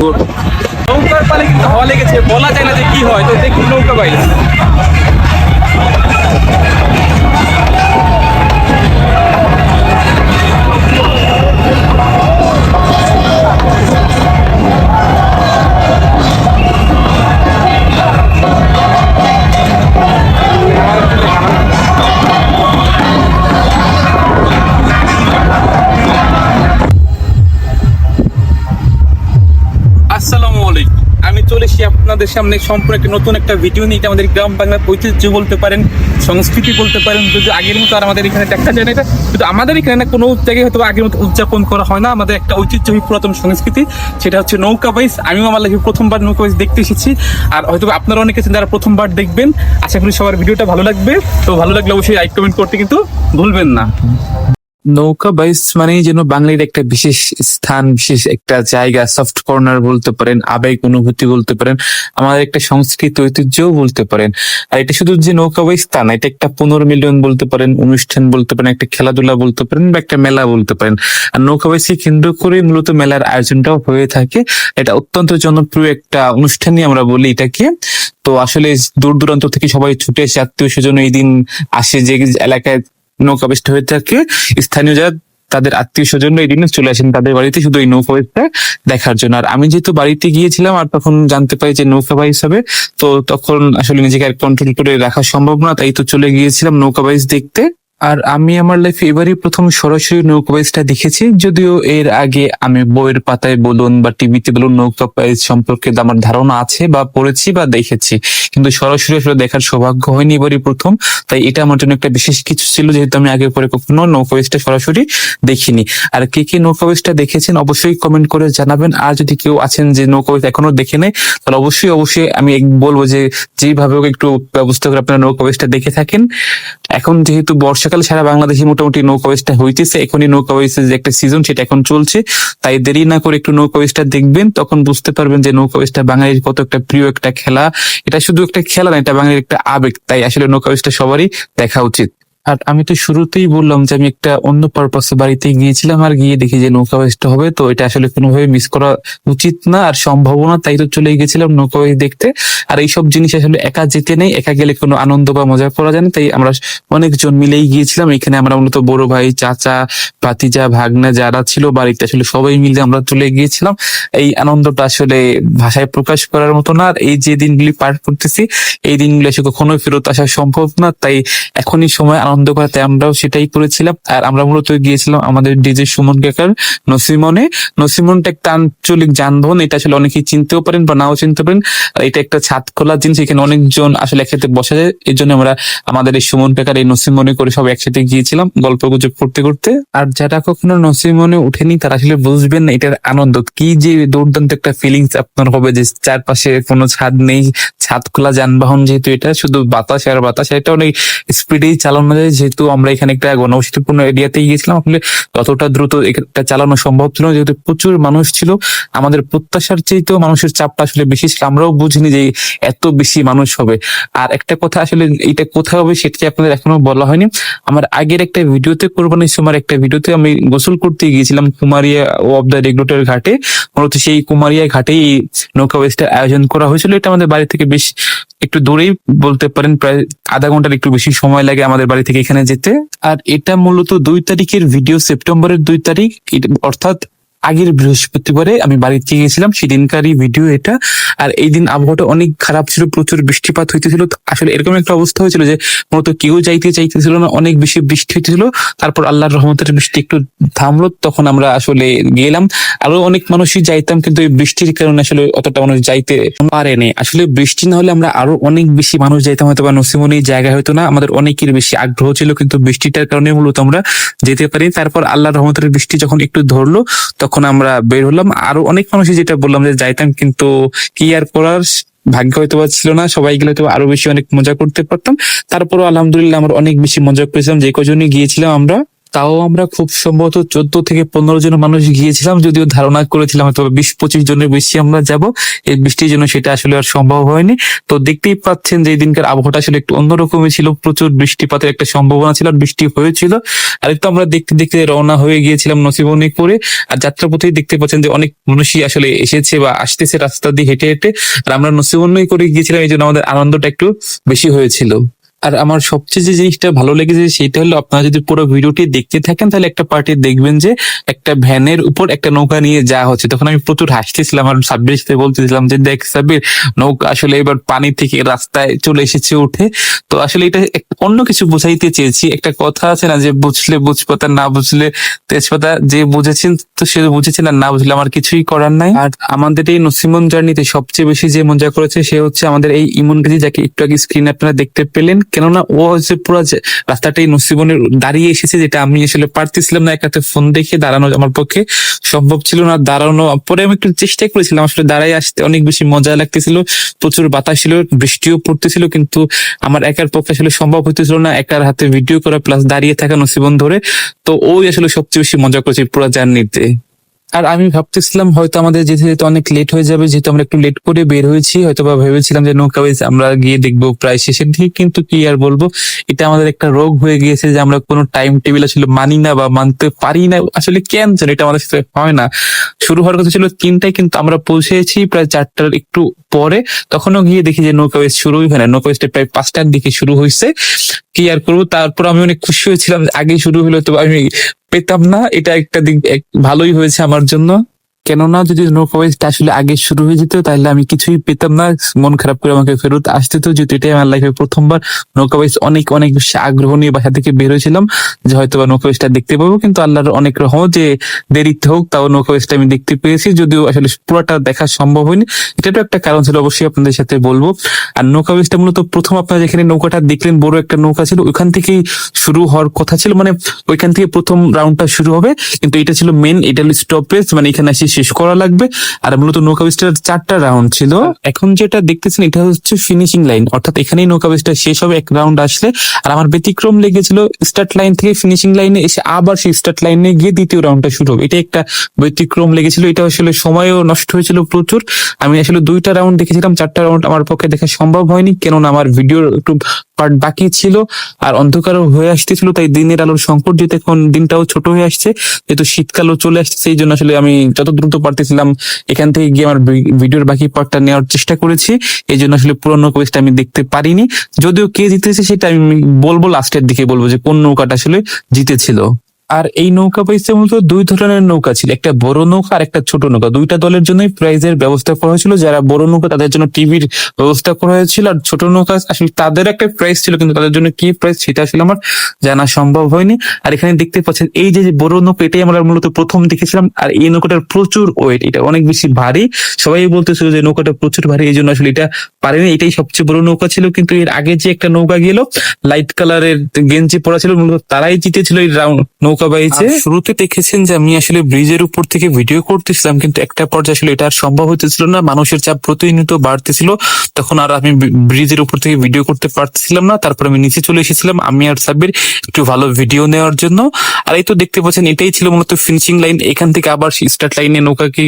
নৌকার পালে কিন্তু হওয়া লেগেছে, বলা যায় না যে কি হয়, তো দেখুন নৌকা বাইরে। আপনাদের সামনে সম্পূর্ণ একটা নতুন একটা ভিডিও নিয়ে আমাদের গ্রাম বাংলার ঐতিহ্য বলতে পারেন, সংস্কৃতি বলতে পারেন, যদি আগের মতো আর আমাদের এখানে দেখা যায় না, এটা কিন্তু আমাদের এখানে না, কোনো জায়গায় হয়তো আগের মতো উদযাপন করা হয় না। আমাদের একটা ঐতিহ্যবাহী পুরাতন সংস্কৃতি, সেটা হচ্ছে নৌকা বাইস। আমিও আমার লাইফে প্রথমবার নৌকা বাইস দেখতে এসেছি। আর হয়তো আপনারা অনেকে আছেন যারা প্রথমবার দেখবেন। আশা করি সবার ভিডিওটা ভালো লাগবে। তো ভালো লাগলে অবশ্যই লাইক কমেন্ট করতে কিন্তু ভুলবেন না। নৌকা বাইস মানে যেন বাঙালির একটা বিশেষ স্থান, বিশেষ একটা জায়গা সফট কর্নার বলতে পারেন, আবেগ, অনুভূতি বলতে পারেন, আমাদের একটা সংস্কৃত, ঐতিহ্যও বলতে পারেন। আর এটা শুধু যে নৌকা বাইস তা না, এটা একটা পুনর্মিলন বলতে পারেন, অনুষ্ঠান বলতে পারেন, একটা খেলাধুলা বলতে পারেন বা একটা মেলা বলতে পারেন। আর নৌকা বাইসকে কেন্দ্র করে মূলত মেলার আয়োজনটাও হয়ে থাকে। এটা অত্যন্ত জনপ্রিয় একটা অনুষ্ঠানই আমরা বলি এটাকে। তো আসলে দূর দূরান্ত থেকে সবাই ছুটে এসে আত্মীয় স্বজন এই দিন আসে যে এলাকায় নৌকা বেষ্ট হয়ে থাকে। স্থানীয় যারা তাদের আত্মীয় স্বজন এই দিনে চলে আসেন তাদের বাড়িতে শুধু এই নৌকা বাইচটা দেখার জন্য। আর আমি যেহেতু বাড়িতে গিয়েছিলাম আর তখন জানতে পারি যে নৌকা বাইচ হবে তো তখন আসলে নিজেকে আর কন্ট্রোল করে রাখা সম্ভব না, তাই তো চলে গিয়েছিলাম নৌকা বাইস দেখতে। আর আমি আমার লাইফে এবারই প্রথম সরাসরি নৌকা দেখেছি, যদিও এর আগে আমি বইয়ের পাতায় বলুন বা টিভিতে বলুন নৌকা সম্পর্কে আমার ধারণা আছে বা পড়েছি বা দেখেছি, কিন্তু সরাসরি আসলে দেখার সৌভাগ্য হয়নি এবারই প্রথম, তাই এটা আমার জন্য একটা বিশেষ কিছু ছিল যেহেতু আমি আগে পরে কখনো নৌকা বাইচটা সরাসরি দেখিনি। আর কে কে নৌকা দেখেছেন অবশ্যই কমেন্ট করে জানাবেন, আর যদি কেউ আছেন যে নৌকা বাইচ এখনও দেখে নেই, তাহলে অবশ্যই অবশ্যই আমি বলব যে যেভাবে একটু ব্যবস্থা করে আপনারা নৌকা দেখে থাকেন। এখন যেহেতু বর্ষাকাল, সারা বাংলাদেশে মোটামুটি নৌকা বাইচটা হইতেছে। এখনই নৌকা বাইচের যে একটা সিজন সেটা এখন চলছে। তাই দেরি না করে একটু নৌকা বাইচটা দেখবেন, তখন বুঝতে পারবেন যে নৌকা বাঙালির কত একটা প্রিয় একটা খেলা। এটা শুধু একটা খেলা না, এটা বাঙালির একটা আবেগ। তাই আসলে নৌকা সবারই দেখা উচিত। আর আমি তো শুরুতেই বললাম যে আমি একটা অন্য পারপাসে বাড়িতে গিয়েছিলাম আর গিয়ে দেখি যে নৌকা বাইচটা হবে, তো এটা আসলে কোনোভাবে মিস করা উচিত না আর সম্ভব না, তাই তো চলে গেছিলাম নৌকা বাইচ দেখতে। আর এইসব জিনিস আসলে একা যেতে নেই, একা গেলে কোনো আনন্দ বা মজা করা যায় না, তাই আমরা অনেকজন মিলেই গিয়েছিলাম। এখানে আমরা মূলত বড় ভাই, চাচা, ভাতিজা, ভাগনা যারা ছিল বাড়িতে, আসলে সবাই মিলে আমরা চলে গিয়েছিলাম। এই আনন্দটা আসলে ভাষায় প্রকাশ করার মতো না, আর এই যে দিনগুলি পার করতেছি, এই দিনগুলি আসলে কখনোই ফেরত আসা সম্ভব না, তাই এখনই সময় আনন্দ করা তাই আমরাও সেটাই করেছিলাম। আর আমরা মূলত গিয়েছিলাম আমাদের ডিজে সুমন কাকার নসিমনে। নসিমনটা একটা আঞ্চলিক যানবাহন, এটা আসলে অনেকেই চিনতেও পারেন বা নাও চিনতে পারেন। আর এটা একটা ছাদ খোলা জিনিস, এখানে অনেকজন আসলে একসাথে বসা যায়। এই জন্য আমরা আমাদের এই সুমন কাকার এই নসিমনে করে সব একসাথে গিয়েছিলাম গল্প গুজব করতে করতে। আর যারা কখনো নসিমনে উঠেনি তারা আসলে বুঝবেন না এটার আনন্দ। কি যে দুর্দান্ত একটা ফিলিংস আপনার হবে যে চারপাশে কোনো ছাদ নেই। ছাদ খোলা যানবাহন যেহেতু এটা, শুধু বাতাস আর বাতাস, এটা অনেক স্পিডেই চালানো যায় যেহেতু আমরা এখানে একটা ঘনবসতিপূর্ণ এরিয়াতে গিয়েছিলাম, আসলে ততটা দ্রুত এটা চালানো সম্ভব ছিল যেহেতু প্রচুর মানুষ ছিল, আমাদের প্রত্যাশার চেয়েতেও মানুষের চাপটা আসলে বেশি ছিল। আমরাও বুঝিনি যে এত বেশি মানুষ হবে। আর একটা কথা আসলে এটা কোথায় হবে সেটা আপনাদের এখনও বলা হয়নি। আমার আগের একটা ভিডিওতে কোরবানির সময় একটা ভিডিওতে আমি গোসল করতে গিয়েছিলাম কুমারিয়া অফ দ্য রেগুলেটর ঘাটে। মূলত সেই কুমারিয়া ঘাটেই নৌকা ওয়েস্টের আয়োজন করা হয়েছিল। এটা আমাদের বাড়ি থেকে বেশ একটু দূরেই বলতে পারেন, প্রায় আধা ঘণ্টার একটু বেশি সময় লাগে আমাদের বাড়ি এখানে যেতে। আর এটা মূলত দুই তারিখের ভিডিও সেপ্টেম্বরের দুই তারিখ অর্থাৎ আগের বৃহস্পতিবারে আমি বাড়িতে গিয়েছিলাম সেদিনকারই ভিডিও এটা। আর এই দিন আবহাওয়াটা অনেক খারাপ ছিল, প্রচুর বৃষ্টিপাত হইতেছিল। আসলে এরকম একটা অবস্থা হয়েছিল যে, মূলত কেউ যাইতে চাইতেছিল না, অনেক বেশি বৃষ্টি হইতেছিল। তারপর আল্লাহর রহমতের বৃষ্টি একটু থামলো, তখন আমরা আসলে গেলাম। আরও অনেক মানুষই যাইতাম, কিন্তু এই বৃষ্টির কারণে আসলে অতটা মানুষ যাইতে পারেনি। আসলে বৃষ্টি না হলে আমরা আরও অনেক বেশি মানুষ যাইতাম হয়তো বা নসিমনি জায়গা হয়তো না। আমাদের অনেকের বেশি আগ্রহ ছিল, কিন্তু বৃষ্টিটার কারণে মূলত আমরা যেতে পারি তারপর আল্লাহর রহমতের বৃষ্টি যখন একটু ধরলো, তখন আমরা বের হলাম, আরও অনেক মানুষই যেটা বললাম যে যাইতাম, কিন্তু কি আর করার? ভাগ্য হয়তো বা ছিল না, সবাই গেলে হয়তো আরও বেশি অনেক মজা করতে পারতাম। তারপরও আলহামদুলিল্লাহ আমরা অনেক বেশি মজা করেছিলাম, যে কজনই গিয়েছিলাম আমরা। তাও আমরা খুব সম্ভবত চোদ্দ থেকে পনেরো জন মানুষ গিয়েছিলাম, যদিও ধারণা করেছিলাম হয়তো বিশ, পঁচিশ জনের বেশি আমরা যাব। এই বৃষ্টির জন্য সেটা আসলে আর সম্ভব হয়নি। তো দেখতেই পাচ্ছেন যে দিনকার আবহাওয়াটা আসলে একটু অন্যরকমই ছিল। প্রচুর বৃষ্টিপাতের একটা সম্ভাবনা ছিল, আর বৃষ্টি হয়েছিল। আর একটু আমরা দেখতে দেখতে রওনা হয়ে গিয়েছিলাম নসিবনি করে আর যাত্রাপথেই দেখতে পাচ্ছেন যে অনেক মানুষই আসলে এসেছে বা আসতেছে রাস্তা দিয়ে হেঁটে হেঁটে। আর আমরা নসিবনি করে গিয়েছিলাম, এই জন্য আমাদের আনন্দটা একটু বেশি হয়েছিল। আর আমার সবচেয়ে যে জিনিসটা ভালো লেগেছে সেটা হলো আপনারা যদি পুরো ভিডিওটি দেখতে থাকেন, তাহলে একটা পার্টি দেখবেন যে একটা ভ্যানের উপর একটা নৌকা নিয়ে যাওয়া হচ্ছে। তখন আমি প্রচুর হাসতেছিলাম আর সাব্বির সাথে বলতেছিলাম যে, দেখ সাব্বির, নৌকা আসলে এবার পানি থেকে রাস্তায় চলে এসেছে উঠে। তো আসলে এটা অন্য কিছু বোঝাইতে চেয়েছি। একটা কথা আছে না যে, বুঝলে বুঝপাতা, না বুঝলে তেজপাতা। যে বুঝেছেন, তো সে বুঝেছেন আর না বুঝলে আমার কিছুই করার নাই। আর আমাদের এই নসিমন জার্নিতে সবচেয়ে বেশি যে মজা করেছে, সে হচ্ছে আমাদের এই ইমন গাজী, যাকে একটু আগে স্ক্রিনে আপনারা দেখতে পেলেন। কেননা ও হচ্ছে পুরো যে রাস্তাটাই নসিবনের দাঁড়িয়ে এসেছে, যেটা আমি আসলে পারতেছিলাম না, একাতে ফোন দেখে দাঁড়ানো আমার পক্ষে সম্ভব ছিল না। দাঁড়ানো, পরে আমি একটু চেষ্টা করেছিলাম, আসলে দাঁড়াই আসতে অনেক বেশি মজা লাগতেছিল, প্রচুর বাতাস ছিল, বৃষ্টিও পড়তেছিল, কিন্তু আমার একার পক্ষে আসলে সম্ভব হইতেছিল না, একার হাতে ভিডিও করা প্লাস দাঁড়িয়ে থাকা নসিবন ধরে তো ওই আসলে সবচেয়ে বেশি মজা করেছে পুরো জার্নিতে আর আমি ভাবতেছিলাম হয়তো আমাদের যেতে যেতে অনেক লেট হয়ে যাবে, যেহেতু আমরা একটু লেট করে বের হয়েছি হয়তো বা ভেবেছিলাম যে নৌকা ওয়েজ আমরা গিয়ে দেখব প্রায় শেষের দিকে, কিন্তু কি আর বলব? এটা আমাদের একটা রোগ হয়ে গিয়েছে যে আমরা কোনো টাইম টেবিল আসলে মানি না বা মানতে পারি না। আসলে কেন জানি এটা আমাদের সাথে হয় না। শুরু হওয়ার কথা ছিল তিনটায়, কিন্তু আমরা পৌঁছেছি, প্রায় চারটার একটু পরে তখনও গিয়ে দেখি যে নৌকা ওয়েস্ট শুরুই হয় না। নৌকা বেশটা প্রায় পাঁচটার দিকে শুরু হয়েছে কি আর করব? তারপর আমি অনেক খুশি হয়েছিলাম আগে শুরু হলো, তো আমি পেতাম না। এটা একটা দিক ভালোই হয়েছে আমার জন্য। কেননা যদি নৌকা বাইচটা আসলে আগে শুরু হয়ে যেত, তাহলে আমি কিছুই পেতাম না। মন খারাপ করে আমাকে ফেরত আসতে তো যেহেতু এটাই আমার লাইফে প্রথমবার। নৌকা বাইচ অনেক অনেক বেশি আগ্রহ নিয়ে বাসা থেকে বের হয়েছিলাম, যে হয়তো বা নৌকা বাইচটা দেখতে পাবো। কিন্তু আল্লাহর অনেক রহম যে দেরিতে হোক, তাও নৌকা বাইচটা আমি দেখতে পেয়েছি। যদিও আসলে পুরোটা দেখা সম্ভব হয়নি। এটারও একটা কারণ ছিল, অবশ্যই আপনাদের সাথে বলব। আর নৌকা বাইচটা মূলত প্রথম আপনারা যেখানে নৌকাটা দেখলেন, বড় একটা নৌকা ছিল, ওইখান থেকেই শুরু হওয়ার কথা ছিল। মানে ওইখান থেকে প্রথম রাউন্ডটা শুরু হবে। কিন্তু এটা ছিল মেন এটা হলো স্টপেজ মানে এখানে এসে শেষ করা লাগবে। আর মূলত নৌকা বিস্টার চারটা রাউন্ড ছিল। এখন যেটা দেখতেছেন, এটা হচ্ছে ফিনিশিং লাইন অর্থাৎ এখানেই নৌকা বিস্টার শেষ হবে, এক রাউন্ড আসলে। আর আমার ব্যতিক্রম লেগেছিল স্টার্ট লাইন থেকে ফিনিশিং লাইনে এসে আবার সেই স্টার্ট লাইনে গিয়ে দ্বিতীয় রাউন্ডটা শুরু হবে। এটা একটা ব্যতিক্রম লেগেছিল। এটা আসলে সময়ও নষ্ট হয়েছিল প্রচুর। আমি আসলে দুইটা রাউন্ড দেখেছিলাম, চারটা রাউন্ড আমার পক্ষে দেখা সম্ভব হয়নি। কেননা আমার ভিডিওর একটু পার্ট বাকি ছিল আর অন্ধকার হয়ে আসতেছিল, তাই দিনের আলোর সংকট যেহেতু এখন দিনটাও ছোট হয়ে আসছে, যেহেতু শীতকালও চলে আসছে, সেই জন্য আসলে আমি যত দ্রুত পারতেছিলাম এখান থেকে গিয়ে আমার ভিডিওর বাকি পার্টটা নেওয়ার চেষ্টা করেছি, এই জন্য আসলে পুরোনো কোয়েস্ট আমি দেখতে পারিনি। যদিও কে জিতেছে সেটা আমি বলব লাস্টের দিকে বলব যে কোন নৌকাটা আসলে জিতেছিল। আর এই নৌকা পাইছে মূলত দুই ধরনের নৌকা ছিল, একটা বড় নৌকা আর একটা ছোট নৌকা। দুইটা দলের জন্যই প্রাইজের ব্যবস্থা করা হয়েছিল। যারা বড় নৌকা তাদের জন্য টিভির ব্যবস্থা করা হয়েছিল আর ছোট নৌকা আসলে তাদের একটা প্রাইস ছিল, কিন্তু তাদের জন্য কি প্রাইস সেটা আসলে আমার জানা সম্ভব হয়নি। আর এখানে দেখতে পাচ্ছেন, এই যে বড় নৌকা এটাই আমরা মূলত প্রথম দেখেছিলাম আর এই নৌকাটার প্রচুর ওয়েট এটা অনেক বেশি ভারী। সবাই বলতেছিল যে নৌকাটা প্রচুর ভারী, এই জন্য আসলে এটা পারেনি। এটাই সবচেয়ে বড় নৌকা ছিল, কিন্তু এর আগে যে একটা নৌকা গেল লাইট কালারের গেঞ্জি পরা ছিল, মূলত তারাই জিতেছিল এই রাউন্ড নৌকা বাইচে শুরুতে দেখেছেন যে আমি আসলে ব্রিজের উপর থেকে ভিডিও করতেছিলাম কিন্তু একটা পর্যায়ে আসলে এটা আর সম্ভব হতেছিল না। মানুষের চাপ প্রতিনিয়ত বাড়তেছিল। তখন আর আমি ব্রিজের উপর থেকে ভিডিও করতে পারতেছিলাম না। তারপর আমি নিচে চলে এসেছিলাম আমি আর সাব্বির একটু ভালো ভিডিও নেওয়ার জন্য। আর এই তো দেখতে পাচ্ছেন এটাই ছিল মূলত ফিনিশিং লাইন এখান থেকে আবার স্টার্ট লাইনে নৌকাকে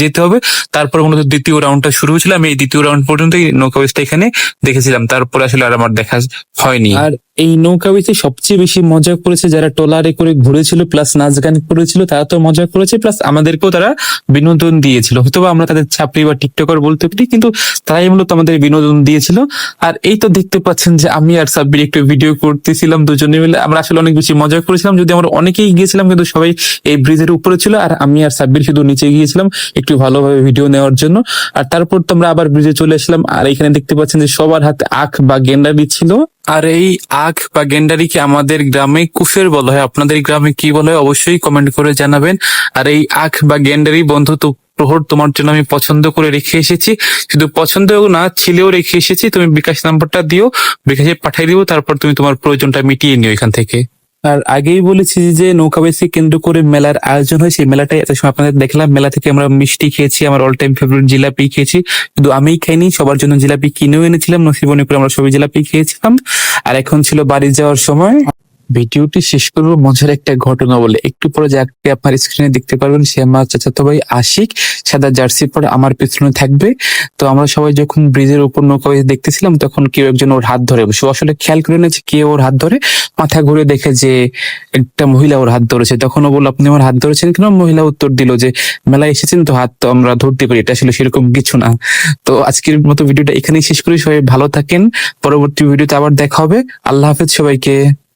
যেতে হবে। তারপর মূলত দ্বিতীয় রাউন্ডটা শুরু হয়েছিল। আমি এই দ্বিতীয় রাউন্ড পর্যন্ত নৌকা বেসটা এখানে দেখেছিলাম। তারপর আসলে আর আমার দেখা হয়নি। আর এই নৌকা বেচে সবচেয়ে বেশি মজা করেছে যারা ট্রলারে করে ঘুরেছিল প্লাস নাচ গান করেছিল, তারা তো মজা করেছে প্লাস আমাদেরকেও তারা বিনোদন দিয়েছিল। হয়তো আমরা তাদের ছাপড়ি বা টিকটকার বলতে পারি, কিন্তু তারাই মূলত আমাদের বিনোদন দিয়েছিল। আর এই তো দেখতে পাচ্ছেন যে আমি আর সাব্বির একটু ভিডিও করতেছিলাম দুজনে মিলে। আমরা আসলে অনেক বেশি মজা করেছিলাম যদি আমরা অনেকেই গিয়েছিলাম, কিন্তু সবাই এই ব্রিজের উপরে ছিল, আর আমি আর সাব্বির শুধু নিচে গিয়েছিলাম, একটু ভালোভাবে ভিডিও নেওয়ার জন্য। আর তারপর তো আমরা আবার ব্রিজে চলে আসলাম, আর এখানে দেখতে পাচ্ছেন যে সবার হাতে আখ বা গেন্ডারি ছিল আর এই আখ বা গেন্ডারিকে আমাদের গ্রামে কুফের বলা হয়? আপনাদের গ্রামে কি বলা হয়? অবশ্যই কমেন্ট করে জানাবেন। আর এই আখ বা গেন্ডারি বন্ধু তো প্রহর তোমার জন্য আমি পছন্দ করে রেখে এসেছি। শুধু পছন্দ না, ছিলেও রেখে এসেছি। তুমি বিকাশ নাম্বারটা দিও, বিকাশে পাঠিয়ে দিও তারপর তুমি তোমার প্রয়োজনটা মিটিয়ে নিও এখান থেকে। আর আগেই বলেছি যে নৌকা নৌকাবাসী কেন্দ্র করে মেলার আয়োজন হয়। সেই মেলাটাই এত সময় আপনাদের দেখলাম। মেলা থেকে আমরা মিষ্টি খেয়েছি, আমার অল টাইম ফেভারিট জিলাপি খেয়েছি। শুধু আমি খাইনি, সবার জন্য জিলাপি কিনেও এনেছিলাম। নসিবনে আমরা সবাই জিলাপি খেয়েছিলাম। আর এখন ছিল বাড়ি যাওয়ার সময়। ভিডিওটি শেষ করব। মজার একটা ঘটনা বলে। একটু পরে যাকে আপনার স্ক্রিনে দেখতে পারবেন, সে আমার চাচাতো ভাই আশিক, সাদা জার্সি পরে আমার পেছনে থাকবে। তো আমরা সবাই যখন ব্রিজের উপর নৌকা দেখতেছিলাম, তখন কেউ একজন ওর হাত ধরে সে আসলে খেয়াল করে না যে কে ওর হাত ধরে। মাথা ঘুরে দেখে যে একটা মহিলা ওর হাত ধরেছে। তখন ও বলল, আপনি আমার হাত ধরেছেন কেন? মহিলা উত্তর দিল যে, মেলায় এসেছেন তো, হাত তো আমরা ধরতে পারি। এটা আসলে সেরকম কিছু না। তো আজকের মতো ভিডিওটা এখানেই শেষ করি। সবাই ভালো থাকেন। পরবর্তী ভিডিওতে আবার দেখা হবে। আল্লাহ হাফেজ সবাইকে।